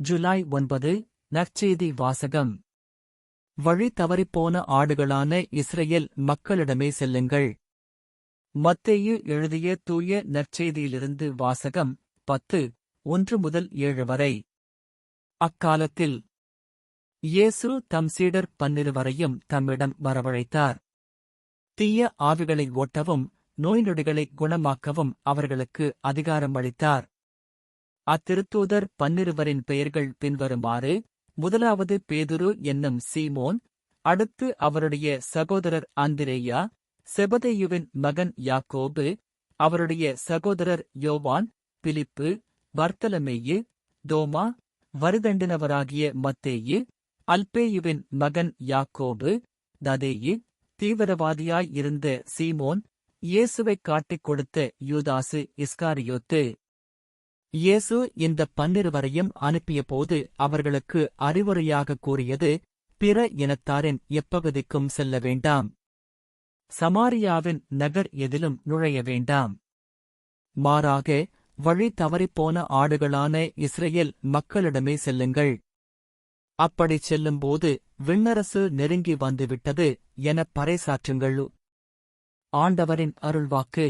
ஜூலை ஒன்பது நற்செய்தி வாசகம். வழி தவறிப்போன ஆடுகளான இஸ்ரேல் மக்களிடமே செல்லுங்கள். மத்தேயு எழுதிய தூய நற்செய்தியிலிருந்து வாசகம் பத்து ஒன்று முதல் ஏழு வரை. அக்காலத்தில் இயேசு தம் சீடர் பன்னிருவரையும் தம்மிடம் வரவழைத்தார். தீய ஆவிகளை ஓட்டவும் நோய் நொடிகளை குணமாக்கவும் அவர்களுக்கு அதிகாரம் அளித்தார் அத்திருத்தூதர் பன்னிருவரின் பெயர்கள் பின்வருமாறு முதலாவது பேதுரு என்னும் சீமோன் அடுத்து அவருடைய சகோதரர் அந்திரேயா செபதேயுவின் மகன் யாக்கோபு அவருடைய சகோதரர் யோவான் பிலிப்பு வர்த்தலமேயு தோமா வருதண்டினவராகிய மத்தேயு அல்பேயுவின் மகன் யாக்கோபு ததேயு தீவிரவாதியாய் இருந்த சீமோன் இயேசுவைக் காட்டிக் கொடுத்த யூதாசு இஸ்காரியோத்து. இயேசு இந்த பன்னிருவரையும் அனுப்பியபோது அவர்களுக்கு அறிவுரையாக கூறியது பிற இனத்தாரின் எப்பகுதிக்கும் செல்ல வேண்டாம். சமாரியாவின் நகர் எதிலும் நுழைய வேண்டாம். மாறாக வழி தவறிப்போன ஆடுகளான இஸ்ரேல் மக்களிடமே செல்லுங்கள். அப்படிச் செல்லும்போது விண்ணரசு நெருங்கி வந்துவிட்டது எனப் பறைசாற்றுங்கள். ஆண்டவரின் அருள்வாக்கு.